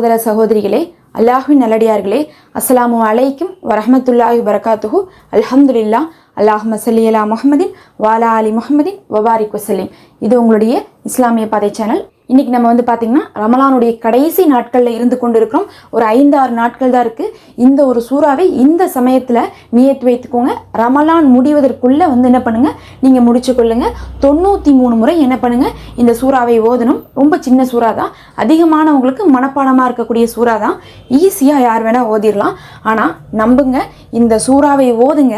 சகோதர சகோதரிகளே அல்லாஹ்வின் நல்லடியார்களே அஸ்ஸலாமு அலைக்கும் வரஹமத்துல்லாஹி வரகாத்துஹு அல்ஹம்துலில்லா அல்லாஹ் மசலி அலா முஹம்மதின் வாலா அலி முஹம்மதின் வபாரிக் வசலீம் இது உங்களுடைய இஸ்லாமிய பாதை சேனல். இன்னைக்கு நம்ம வந்து பார்த்தீங்கன்னா ரமலானுடைய கடைசி நாட்களில் இருந்து கொண்டு இருக்கிறோம் ஒரு ஐந்து ஆறு நாட்கள் தான் இருக்குது இந்த ஒரு சூறாவை இந்த சமயத்தில் நியத்து வைத்துக்கோங்க. ரமலான் முடிவதற்குள்ளே வந்து என்ன பண்ணுங்கள் நீங்கள் முடிச்சு கொள்ளுங்கள் தொண்ணூற்றி மூணு முறை என்ன பண்ணுங்கள் இந்த சூறாவை ஓதணும். ரொம்ப சின்ன சூறா தான். அதிகமானவங்களுக்கு மனப்பாடமாக இருக்கக்கூடிய சூறா தான். ஈஸியாக யார் வேணால் ஓதிடலாம் ஆனால் நம்புங்க. இந்த சூறாவை ஓதுங்க.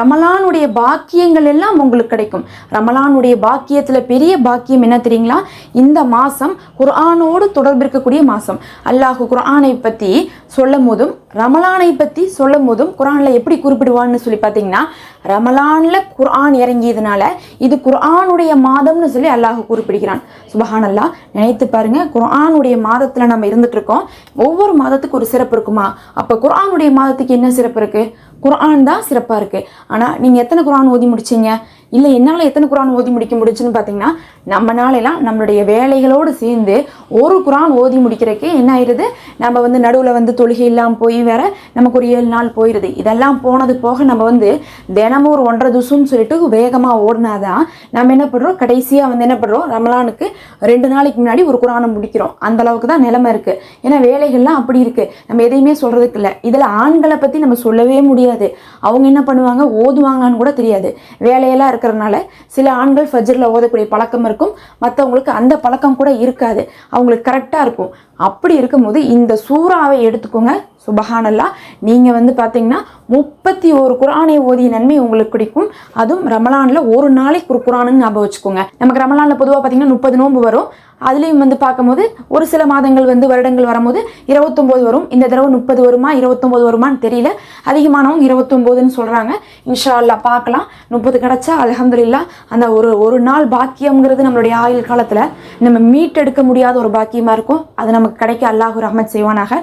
ரமலானுடைய பாக்கியங்கள் எல்லாம் உங்களுக்கு கிடைக்கும். ரமலானுடைய பாக்கியத்தில் பெரிய பாக்கியம் என்ன தெரியுங்களா? இந்த மாதம் குர்ஆனோடு தொடர்பு இருக்கக்கூடிய மாதம் அல்லாஹ் குர்ஆனை பற்றி சொல்லும் போதும் ரமலானை பற்றி சொல்லும் போதும் குரானில் எப்படி குறிப்பிடுவான்னு சொல்லி பார்த்தீங்கன்னா ரமலானில் குர்ஆன் இறங்கியதுனால இது குர்ஆனுடைய மாதம்னு சொல்லி அல்லாஹ் குறிப்பிடுகிறான். சுபஹான் அல்லாஹ் நினைத்து பாருங்க குர்ஆனுடைய மாதத்தில் நம்ம இருந்துகிட்ருக்கோம் ஒவ்வொரு மாதத்துக்கு ஒரு சிறப்பு இருக்குமா? அப்போ குர்ஆனுடைய மாதத்துக்கு என்ன சிறப்பு இருக்குது குர்ஆன் தான் சிறப்பாக இருக்குது ஆனால் நீங்கள் எத்தனை குர்ஆன் ஓதி முடிச்சீங்க? இல்லை என்னால் எத்தனை குரான் ஓதி முடிக்க முடிச்சுன்னு பார்த்தீங்கன்னா நம்மனாலெல்லாம் நம்மளுடைய வேலைகளோடு சேர்ந்து ஒரு குரான் ஓதி முடிக்கிறக்கே என்ன ஆயிடுது நம்ம வந்து நடுவில் வந்து தொழுகை இல்லாமல் போய் வேற நமக்கு ஒரு ஏழு நாள் போயிடுது இதெல்லாம் போனது போக நம்ம வந்து தினமும் ஒரு ஒன்றரை துசுன்னு சொல்லிட்டு வேகமாக ஓடினாதான் நம்ம என்ன பண்ணுறோம் கடைசியாக வந்து என்ன பண்ணுறோம் ரமலானுக்கு ரெண்டு நாளைக்கு முன்னாடி ஒரு குரானை முடிக்கிறோம். அந்த அளவுக்கு தான் நிலைமை இருக்குது ஏன்னா வேலைகள்லாம் அப்படி இருக்குது நம்ம எதையுமே சொல்கிறதுக்கு இல்லை. இதில் ஆண்களை பற்றி நம்ம சொல்லவே முடியாது. அவங்க என்ன பண்ணுவாங்க? ஓதுவாங்களான்னு கூட தெரியாது. வேலையெல்லாம் இருக்கிறதுனால சில ஆண்கள் ஃபஜ்ரில் ஓதக்கூடிய பழக்கம் இருக்கும். மற்றவங்களுக்கு அந்த பழக்கம் கூட இருக்காது. அவங்களுக்கு கரெக்டாக இருக்கும். அப்படி இருக்கும்போது இந்த சூறாவை எடுத்துக்கோங்க. சுபஹானல்லா. நீங்கள் வந்து பார்த்தீங்கன்னா முப்பத்தி ஒரு குரானை ஓதிய நன்மை உங்களுக்கு கிடைக்கும். அதுவும் ரமலானில் ஒரு நாளைக்கு ஒரு குரானுன்னு ஞாபகம் வச்சுக்கோங்க. நமக்கு ரமலானில் பொதுவாக பார்த்தீங்கன்னா முப்பது நோன்பு வரும். அதுலேயும் வந்து பார்க்கும்போது ஒரு சில மாதங்கள் வந்து வருடங்கள் வரும்போது இருபத்தொம்போது வரும். இந்த தடவை முப்பது வருமா இருபத்தொம்போது வருமான்னு தெரியல. அதிகமானவங்க இருபத்தொம்போதுன்னு சொல்கிறாங்க இன்ஷா அல்லா பார்க்கலாம். முப்பது கிடச்சா அலமதுல்லா அந்த ஒரு ஒரு நாள் பாக்கியம்ங்கிறது நம்மளுடைய ஆயுள் காலத்தில் நம்ம மீட்டெடுக்க முடியாத ஒரு பாக்கியமாக இருக்கும். அது நமக்கு கிடைக்க அல்லாஹூர் அஹமத் செய்வானாக.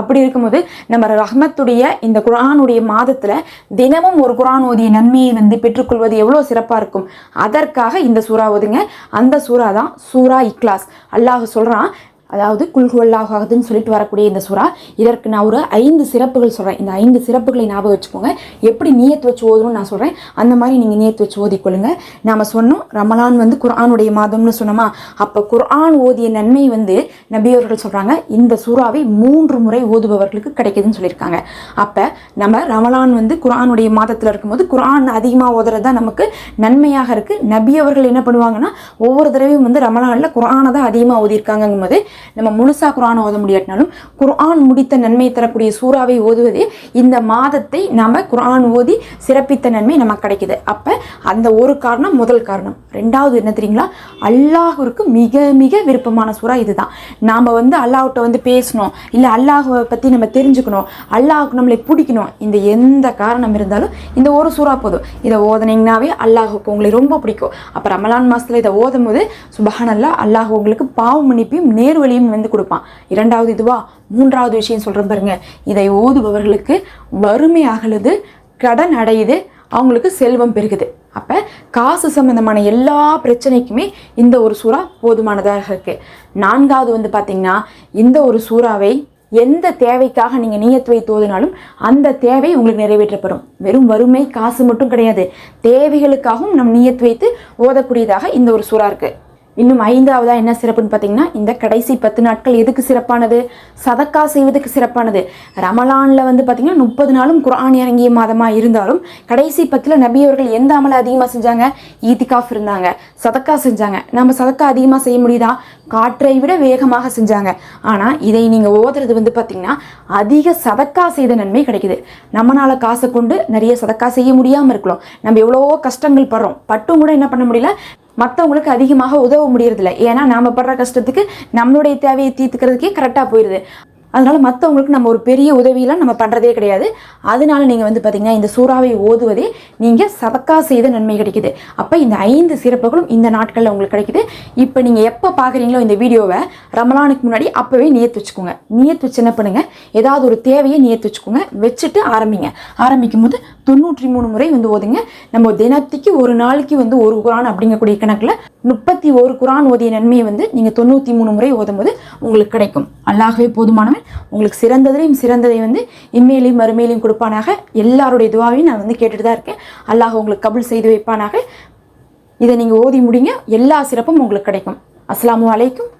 அப்படி இருக்கும்போது நம்ம ரஹ்மத்துடைய இந்த குரானுடைய மாதத்தில் தினமும் ஒரு குரான் ஓதிய நன்மையை வந்து பெற்றுக்கொள்வது எவ்வளோ சிறப்பாக இருக்கும்? அதற்காக இந்த சூறா ஓதுங்க. அந்த சூறா தான் சூரா இக்லாஸ். அல்லாஹ் சொல்கிறான் அதாவது குல்குவல்லாகாதுன்னு சொல்லிட்டு வரக்கூடிய இந்த சுறா இதற்கு நான் ஒரு ஐந்து சிறப்புகள் சொல்கிறேன் இந்த ஐந்து சிறப்புகளை ஞாபகம் வச்சுக்கோங்க. எப்படி நீயத்து வச்சு ஓதணும்னு நான் சொல்கிறேன் அந்த மாதிரி நீங்கள் நீயத்து வச்சு ஓதிக்கொள்ளுங்க. நாம் சொன்னோம் ரமலான் வந்து குர்ஆனுடைய மாதம்னு சொன்னோமா? அப்போ குர்ஆன் ஓதிய நன்மை வந்து நபியவர்கள் சொல்கிறாங்க இந்த சூறாவை மூன்று முறை ஓதுபவர்களுக்கு கிடைக்குதுன்னு சொல்லியிருக்காங்க. அப்போ நம்ம ரமலான் வந்து குர்ஆனுடைய மாதத்தில் இருக்கும்போது குர்ஆன் அதிகமாக ஓதுறது தான் நமக்கு நன்மையாக இருக்குது நபியவர்கள் என்ன பண்ணுவாங்கன்னா ஒவ்வொரு தடவையும் வந்து ரமலானில் குர்ஆனை தான் அதிகமாக ஓதியிருக்காங்கும் போது நம்ம முழுசா குரான் ஓத முடியாட்டினாலும் குர்ஆன் முடித்த நன்மை தரக்கூடிய சூறாவை ஓதுவதே இந்த மாதத்தை நாம குர்ஆன் ஓதி சிறப்பித்த நன்மை நமக்கு கிடைக்குது. அப்போ அந்த ஒரு காரணம் முதல் காரணம். ரெண்டாவது என்ன தெரியுங்களா? அல்லாஹுக்கு மிக மிக விருப்பமான சூறா இதுதான். நாம் வந்து அல்லாஹ்கிட்ட வந்து பேசணும். இல்லை அல்லாஹை பற்றி நம்ம தெரிஞ்சுக்கணும். அல்லாஹுக்கு நம்மளை பிடிக்கணும். இந்த எந்த காரணம் இருந்தாலும் இந்த ஒரு சூறா போதும். இதை ஓதனீங்கனாவே அல்லாஹுக்கு உங்களை ரொம்ப பிடிக்கும். அப்போ ரமலான் மாதத்தில் இதை ஓதும் போது சுபஹானல்லா அல்லாஹ் உங்களுக்கு பாவ மன்னிப்பையும் வழியும் வந்து கொடுப்பான். இரண்டாவது இதுவா? மூன்றாவது விஷயம் சொல்கிறேன் பாருங்க. இதை ஓதுபவர்களுக்கு வறுமை அகலுது கடன் அடையுது அவங்களுக்கு செல்வம் பெருகுது. அப்போ காசு சம்பந்தமான எல்லா பிரச்சனைக்குமே இந்த ஒரு சூறா போதுமானதாக இருக்குது நான்காவது வந்து பார்த்திங்கன்னா இந்த ஒரு சூறாவை எந்த தேவைக்காக நீங்கள் நியத்து வைத்து ஓதினாலும் அந்த தேவை உங்களுக்கு நிறைவேற்றப்படும். வெறும் வறுமை காசு மட்டும் கிடையாது. தேவைகளுக்காகவும் நம் நீயத்து வைத்து ஓதக்கூடியதாக இந்த ஒரு சூறா இருக்குது இன்னும் ஐந்தாவதாக என்ன சிறப்புன்னு பார்த்தீங்கன்னா இந்த கடைசி பத்து நாட்கள் எதுக்கு சிறப்பானது? சதக்கா செய்வதற்கு சிறப்பானது. ரமலானில் வந்து பார்த்தீங்கன்னா முப்பது நாளும் குரான் இறங்கிய மாதமாக இருந்தாலும் கடைசி பத்தில் நபி அவர்கள் எந்த அமலை அதிகமாக செஞ்சாங்க? ஈத்திகாஃப் இருந்தாங்க. சதக்கா செஞ்சாங்க. நம்ம சதக்கா அதிகமாக செய்ய முடியுதா? காற்றை விட வேகமாக செஞ்சாங்க. ஆனால் இதை நீங்கள் ஓதுறது வந்து பார்த்தீங்கன்னா அதிக சதக்கா செய்த நன்மை கிடைக்குது. நம்மளால் காசை கொண்டு நிறைய சதக்கா செய்ய முடியாமல் இருக்கலாம். நம்ம எவ்வளோ கஷ்டங்கள் படுறோம். பட்டும் கூட என்ன பண்ண முடியல? மற்றவங்களுக்கு அதிகமாக உதவ முடியறதில்ல. ஏன்னா நாம் படுற கஷ்டத்துக்கு நம்மளுடைய தேவையை தீர்த்துக்கிறதுக்கே கரெக்டாக போயிடுது அதனால் மற்றவங்களுக்கு நம்ம ஒரு பெரிய உதவியெல்லாம் நம்ம பண்ணுறதே கிடையாது. அதனால நீங்கள் வந்து பார்த்திங்கன்னா இந்த சூறாவை ஓதுவதே நீங்கள் சதக்கா செய்த நன்மை கிடைக்குது. அப்போ இந்த ஐந்து சிறப்புகளும் இந்த நாட்களில் உங்களுக்கு கிடைக்குது. இப்போ நீங்கள் எப்போ பார்க்குறீங்களோ இந்த வீடியோவை ரமலானுக்கு முன்னாடி அப்போவே நியத்து வச்சுக்கோங்க. நியத்து வச்சு என்ன பண்ணுங்கள் ஏதாவது ஒரு தேவையை நியத்து வச்சுக்கோங்க. வச்சுட்டு ஆரம்பிங்க. ஆரம்பிக்கும் போது தொண்ணூற்றி மூணு முறை வந்து ஓதுங்க. நம்ம தினத்துக்கு ஒரு நாளைக்கு வந்து ஒரு குரான் அப்படிங்கக்கூடிய கணக்கில் முப்பத்தி ஒரு குரான் ஓதிய நன்மையை வந்து நீங்கள் தொண்ணூற்றி மூணு முறை ஓதும்போது உங்களுக்கு கிடைக்கும். அல்லாகவே போதுமானவன். உங்களுக்கு சிறந்ததிலையும் சிறந்ததை வந்து இம்மையிலையும் மறுமையிலையும் கொடுப்பானாக. எல்லாருடைய துவாவையும் நான் வந்து கேட்டுட்டு தான் இருக்கேன். அல்லாஹ் உங்களுக்கு கபுல் செய்து வைப்பானாக. இதை நீங்கள் ஓதி முடிங்க. எல்லா சிறப்பும் உங்களுக்கு கிடைக்கும். அஸ்ஸலாமு அலைக்கும்.